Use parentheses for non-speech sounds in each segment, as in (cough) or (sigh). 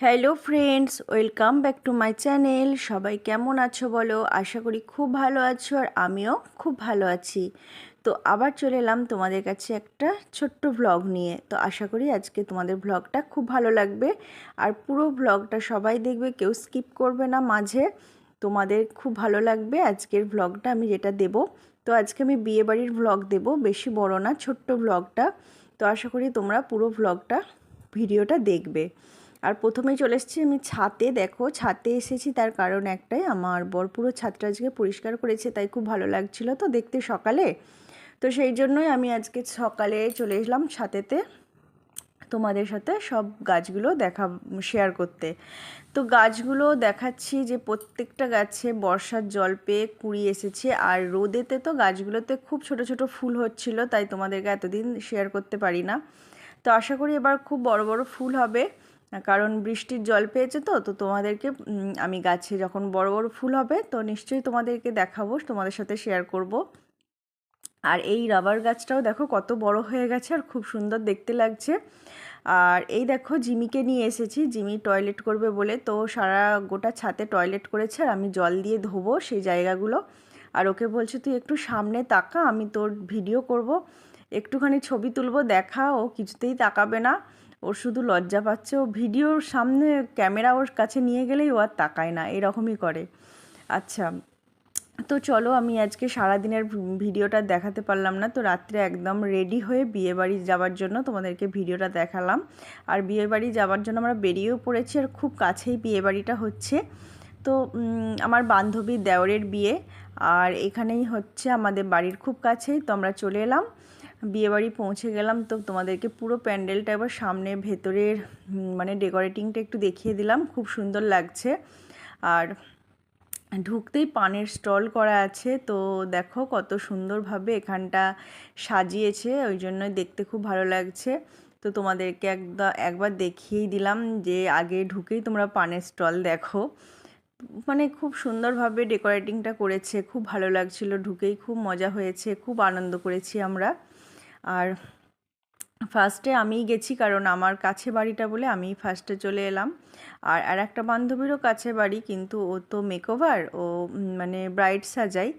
Hello friends welcome back to my channel সবাই কেমন আছো বলো? আশা করি খুব ভালো আছো আর আমিও খুব ভালো আছি। তো আবার চলে এলাম তোমাদের কাছে একটা ছোট্ট ভ্লগ নিয়ে। তো আশা করি আজকে তোমাদের ভ্লগটা খুব ভালো লাগবে। আর পুরো ভ্লগটা সবাই দেখবে, কেউ স্কিপ করবে না মাঝে। তোমাদের খুব ভালো লাগবে আজকের ভ্লগটা আমি যেটা দেব। তো আজকে আমি বিয়েবাড়ির ভ্লগ দেব, বেশি বড় না, ছোট্ট ভ্লগটা তো আশা করি তোমরা পুরো ভ্লগটা ভিডিওটা দেখবে। আর প্রথমেই চলে এসেছি আমি ছাতে, দেখো, ছাতে এসেছি তার কারণ একটাই, আমার বর পুরো ছাদটা আজকে পরিষ্কার করেছে, তাই খুব ভালো লাগছিল তো দেখতে সকালে। তো সেই জন্যই আমি আজকে সকালে চলে এসলাম ছাতেতে তোমাদের সাথে সব গাছগুলো দেখা শেয়ার করতে। তো গাছগুলো দেখাচ্ছি যে প্রত্যেকটা গাছে বর্ষার জল পেয়ে কুড়ি এসেছে, আর রোদেতে তো গাছগুলোতে খুব ছোট ছোট ফুল হচ্ছিল, তাই তোমাদেরকে এতদিন শেয়ার করতে পারি না। তো আশা করি এবার খুব বড় বড় ফুল হবে। কারণ বৃষ্টির জল পেয়েছে তো তো তোমাদেরকে আমি গাছে যখন বড় বড় ফুল হবে, তো নিশ্চয়ই তোমাদেরকে দেখাবো, তোমাদের সাথে শেয়ার করব। আর এই রাবার গাছটাও দেখো কত বড় হয়ে গেছে আর খুব সুন্দর দেখতে লাগছে। আর এই দেখো জিমিকে নিয়ে এসেছি, জিমি টয়লেট করবে বলে, তো সারা গোটা ছাতে টয়লেট করেছে আর আমি জল দিয়ে ধোবো সেই জায়গাগুলো। আর ওকে বলছে, তুই একটু সামনে তাকা, আমি তোর ভিডিও করব, একটুখানি ছবি তুলবো, দেখা, ও কিছুতেই তাকাবে না। ওর শুধু লজ্জা পাচ্ছে। ও ভিডিওর সামনে ক্যামেরা ওর কাছে নিয়ে গেলেই ও আর তাকায় না, এরকমই করে। আচ্ছা তো চলো আমি আজকে সারাদিনের ভিডিওটা দেখাতে পারলাম না, তো রাত্রে একদম রেডি হয়ে বিয়েবাড়ি যাওয়ার জন্য তোমাদেরকে ভিডিওটা দেখালাম। আর বিয়েবাড়ি যাওয়ার জন্য আমরা বেরিয়েও পড়েছি আর খুব কাছেই বিয়েবাড়িটা হচ্ছে। তো আমার বান্ধবীর দেওরের বিয়ে, আর এখানেই হচ্ছে আমাদের বাড়ির খুব কাছেই, তো আমরা চলে এলাম। বিয়েবাড়ি পৌঁছে গেলাম, তো তোমাদেরকে পুরো প্যান্ডেলটা এবার সামনে ভেতরের মানে ডেকোরেটিংটা একটু দেখিয়ে দিলাম, খুব সুন্দর লাগছে। আর ঢুকতেই পানের স্টল করা আছে, তো দেখো কত সুন্দরভাবে এখানটা সাজিয়েছে, ওই জন্য দেখতে খুব ভালো লাগছে। তো তোমাদেরকে একদম একবার দেখিয়েই দিলাম যে আগে ঢুকেই তোমরা পানের স্টল দেখো। মানে খুব সুন্দরভাবে ডেকোরেটিংটা করেছে, খুব ভালো লাগছিল, ঢুকেই খুব মজা হয়েছে, খুব আনন্দ করেছি আমরা। আর ফার্স্টে আমিই গেছি, কারণ আমার কাছে বাড়িটা বলে আমি ফার্স্টে চলে এলাম। আর আর একটা বান্ধবীরও কাছে বাড়ি, কিন্তু ও তো মেকওভার ও মানে ব্রাইড সাজাই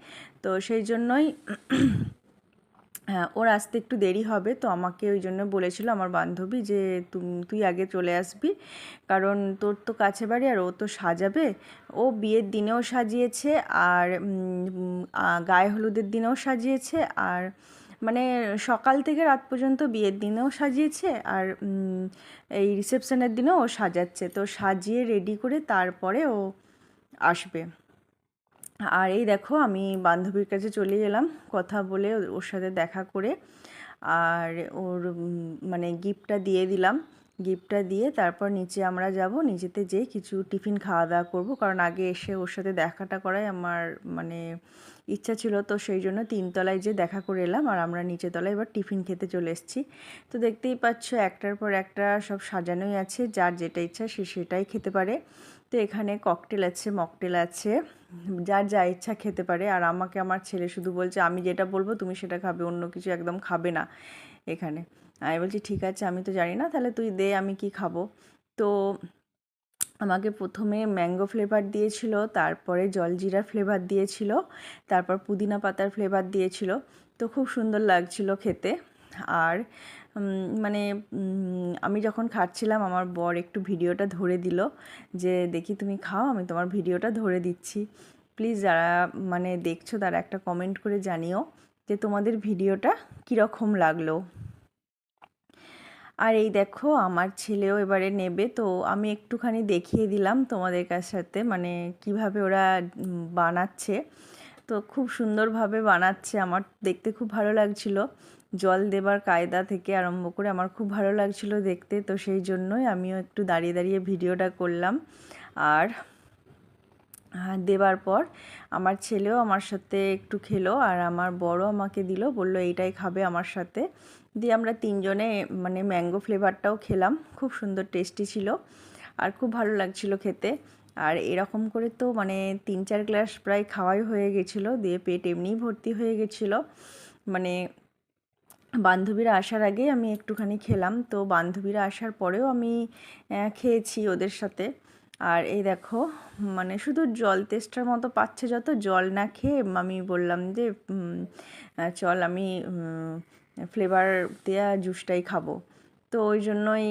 তো সেই জন্যই (clears throat) ওর আসতে একটু দেরি হবে। তো আমাকে ওই জন্য বলেছিল আমার বান্ধবী যে তুই আগে চলে আসবি। কারণ তোর তো কাছে বাড়ি, আর ও তো সাজাবে। ও বিয়ের দিনেও সাজিয়েছে, আর গায়ে হলুদের দিনেও সাজিয়েছে, আর মানে সকাল থেকে রাত পর্যন্ত বিয়ের দিনেও সাজিয়েছে আর এই রিসেপশনের দিনেও ও সাজাচ্ছে। তো সাজিয়ে রেডি করে তারপরে ও আসবে। আর এই দেখো আমি বান্ধবীর কাছে চলে গেলাম কথা বলে ওর সাথে দেখা করে। আর ওর মানে গিফটটা দিয়ে দিলাম। গিফটটা দিয়ে তারপর নিচে আমরা যাব। নিচেতে যেয়ে কিছু টিফিন খাওয়া দাওয়া করব। কারণ আগে এসে ওর সাথে দেখাটা করাই আমার মানে ইচ্ছা ছিল। তো সেই জন্য তিনতলায় যে দেখা করে এলাম আর আমরা নিচে তলায় এবার টিফিন খেতে চলে এসেছি। তো দেখতেই পাচ্ছ একটার পর একটা সব সাজানোই আছে। যার যেটা ইচ্ছা সে সেটাই খেতে পারে। তো এখানে ককটেল আছে, মকটেল আছে। যার যা ইচ্ছা খেতে পারে। আর আমাকে আমার ছেলে শুধু বলছে, আমি যেটা বলব তুমি সেটা খাবে। অন্য কিছু একদম খাবে না এখানে। আমি বলছি, ঠিক আছে, আমি তো জানি না, তাহলে তুই দে, আমি কি খাব? তো আমাকে প্রথমে ম্যাঙ্গো ফ্লেভার দিয়েছিল, তারপরে জলজিরা ফ্লেভার দিয়েছিল, তারপর পুদিনা পাতার ফ্লেভার দিয়েছিল। তো খুব সুন্দর লাগছিল খেতে। আর মানে আমি যখন খাচ্ছিলাম, আমার বর একটু ভিডিওটা ধরে দিল যে, দেখি তুমি খাও, আমি তোমার ভিডিওটা ধরে দিচ্ছি। প্লিজ যারা মানে দেখছ, তারা একটা কমেন্ট করে জানিও যে তোমাদের ভিডিওটা কীরকম লাগল। আর এই দেখো, আমার ছেলেও এবারে নেবে। তো আমি একটুখানি দেখিয়ে দিলাম তোমাদের কাছ সাথে মানে কীভাবে ওরা বানাচ্ছে। তো খুব সুন্দরভাবে বানাচ্ছে আমার, দেখতে খুব ভালো লাগছিল। জল দেবার কায়দা থেকে আরম্ভ করে আমার খুব ভালো লাগছিল দেখতে, তো সেই জন্যই আমিও একটু দাঁড়িয়ে দাঁড়িয়ে ভিডিওটা করলাম। আর দেবার পর আমার ছেলেও আমার সাথে একটু খেলো আর আমার বড় আমাকে দিল, বলল এইটাই খাবে আমার সাথে। দিয়ে আমরা তিনজনে মানে ম্যাঙ্গো ফ্লেভারটাও খেলাম, খুব সুন্দর টেস্টি ছিল আর খুব ভালো লাগছিল খেতে। আর এরকম করে তো মানে তিন চার গ্লাস প্রায় খাওয়াই হয়ে গেছিল, দিয়ে পেট এমনিই ভর্তি হয়ে গেছিল। মানে বান্ধবীরা আসার আগে আমি একটুখানি খেলাম, তো বান্ধবীরা আসার পরেও আমি খেয়েছি ওদের সাথে। আর এই দেখো মানে শুধু জল তেষ্টার মতো পাচ্ছে যত জল না খেয়ে আমি বললাম যে চল আমি ফ্লেভার দেওয়া জুসটাই খাব। তো ওই জন্যই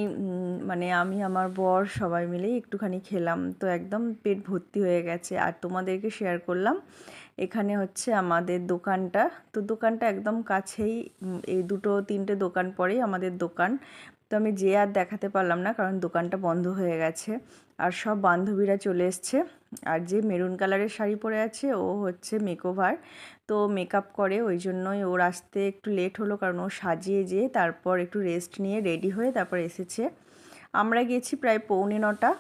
মানে আমি আমার বর সবাই মিলেই একটুখানি খেলাম। তো একদম পেট ভর্তি হয়ে গেছে। আর তোমাদেরকে শেয়ার করলাম, এখানে হচ্ছে আমাদের দোকানটা। তো দোকানটা একদম কাছেই এই দুটো তিনটে দোকান পরেই আমাদের দোকান। তো আমি যে আর দেখাতে পারলাম না, কারণ দোকানটা বন্ধ হয়ে গেছে। আর সব বান্ধবীরা চলে এসছে। আর যে মেরুন কালারের শাড়ি পরে আছে, ও হচ্ছে মেকওভার। তো মেকআপ করে, ওই জন্যই ওর আসতে একটু লেট হলো, কারণ ও সাজিয়ে যেয়ে তারপর একটু রেস্ট নিয়ে রেডি হয়ে তারপর এসেছে। আমরা গেছি প্রায় পৌনে নটা।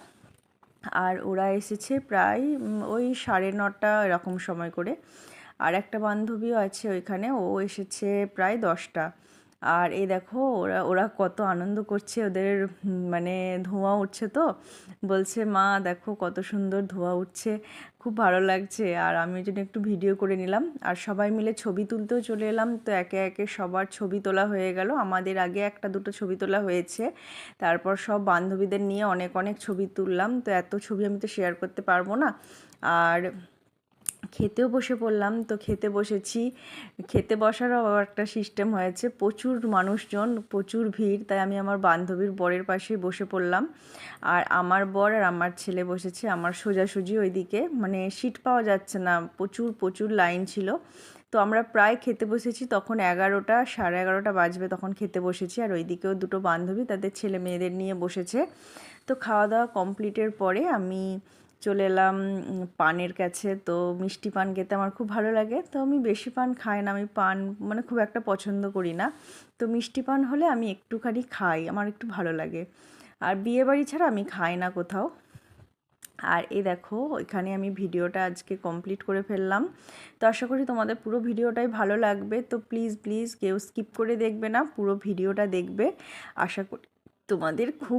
আর ওরা এসেছে প্রায় ওই সাড়ে নটা এরকম সময় করে। আর একটা বান্ধবীও আছে ওইখানে, ও এসেছে প্রায় দশটা। আর এই দেখো, ওরা ওরা কত আনন্দ করছে ওদের মানে ধোঁয়া উঠছে তো। বলছে, মা, দেখো কত সুন্দর ধোঁয়া উঠছে, খুব ভালো লাগছে। আর আমি ওই জন্য একটু ভিডিও করে নিলাম। আর সবাই মিলে ছবি তুলতেও চলে এলাম। তো একে একে সবার ছবি তোলা হয়ে গেল। আমাদের আগে একটা, দুটো ছবি তোলা হয়েছে। তারপর সব বান্ধবীদের নিয়ে অনেক অনেক ছবি তুললাম। তো এত ছবি আমি তো শেয়ার করতে পারব না। আর খেতেও বসে পড়লাম, তো খেতে বসেছি। খেতে বসারও আবার একটা সিস্টেম হয়েছে, প্রচুর মানুষজন, প্রচুর ভিড়, তাই আমি আমার বান্ধবীর বরের পাশে বসে পড়লাম। আর আমার বর আর আমার ছেলে বসেছে, আমার সোজাসুজি ওইদিকে মানে সিট পাওয়া যাচ্ছে না, প্রচুর প্রচুর লাইন ছিল। তো আমরা প্রায় খেতে বসেছি, তখন এগারোটা, সাড়ে এগারোটা বাজবে তখন খেতে বসেছি। আর ওইদিকেও দুটো বান্ধবী, তাদের ছেলে মেয়েদের নিয়ে বসেছে। তো খাওয়া দাওয়া কমপ্লিটের পরে আমি চলে এলাম পানের কাছে। তো মিষ্টি পান খেতে আমার খুব ভালো লাগে। তো আমি বেশি পান খাই না, আমি পান মানে খুব একটা পছন্দ করি না। তো মিষ্টি পান হলে আমি একটুখানি খাই, আমার একটু ভালো লাগে। আর বিয়ে বাড়ি ছাড়া আমি খাই না কোথাও। আর এই দেখো, এখানে আমি ভিডিওটা আজকে কমপ্লিট করে ফেললাম। তো আশা করি তোমাদের পুরো ভিডিওটাই ভালো লাগবে। তো প্লিজ প্লিজ কেউ স্কিপ করে দেখবে না, পুরো ভিডিওটা দেখবে। আশা করি তোমাদের খুব